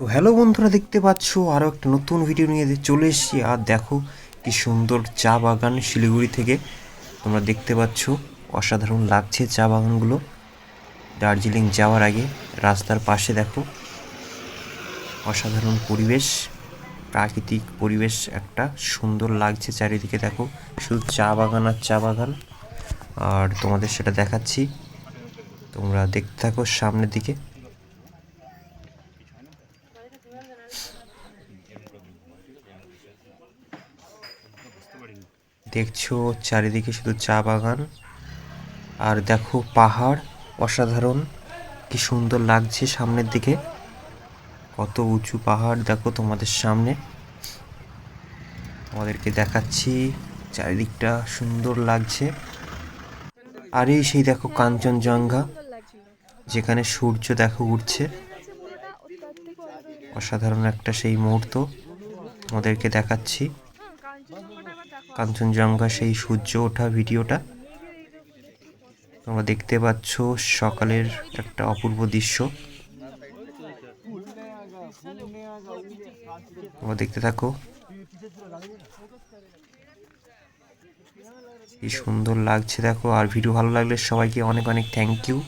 তো হ্যালো বন্ধুরা, দেখতে পাচ্ছ আরও একটা নতুন ভিডিও নিয়ে চলে এসেছি। আর দেখো কি সুন্দর চা বাগান শিলিগুড়ি থেকে। তোমরা দেখতে পাচ্ছ অসাধারণ লাগছে চা বাগানগুলো। দার্জিলিং যাওয়ার আগে রাস্তার পাশে দেখো অসাধারণ পরিবেশ, প্রাকৃতিক পরিবেশ একটা সুন্দর লাগছে চারিদিকে দেখো। শুধু চা বাগান আর চা বাগান। আর তোমাদের সেটা দেখাচ্ছি। তোমরা দেখতে থাকো সামনের দিকে। দেখছ চারিদিকে শুধু চা বাগান, আর দেখো পাহাড়, অসাধারণ। কি সুন্দর লাগছে সামনের দিকে। কত উঁচু পাহাড়, দেখো তোমাদের সামনে। তোমাদেরকে দেখাচ্ছি, চারিদিকটা সুন্দর লাগছে। আর এই সেই দেখো কাঞ্চনজঙ্ঘা, যেখানে সূর্য দেখো উঠছে অসাধারণ একটা সেই মুহূর্ত তোমাদেরকে দেখাচ্ছি। কাঞ্চনজঙ্ঘা সেই সূর্য ওঠা ভিডিওটা। তোমরা দেখতে পাচ্ছ সকালের একটা অপূর্ব দৃশ্য। তোমরা দেখতে থাকো। কি সুন্দর লাগছে দেখো। আর ভিডিও ভালো লাগলে সবাইকে অনেক অনেক থ্যাংক ইউ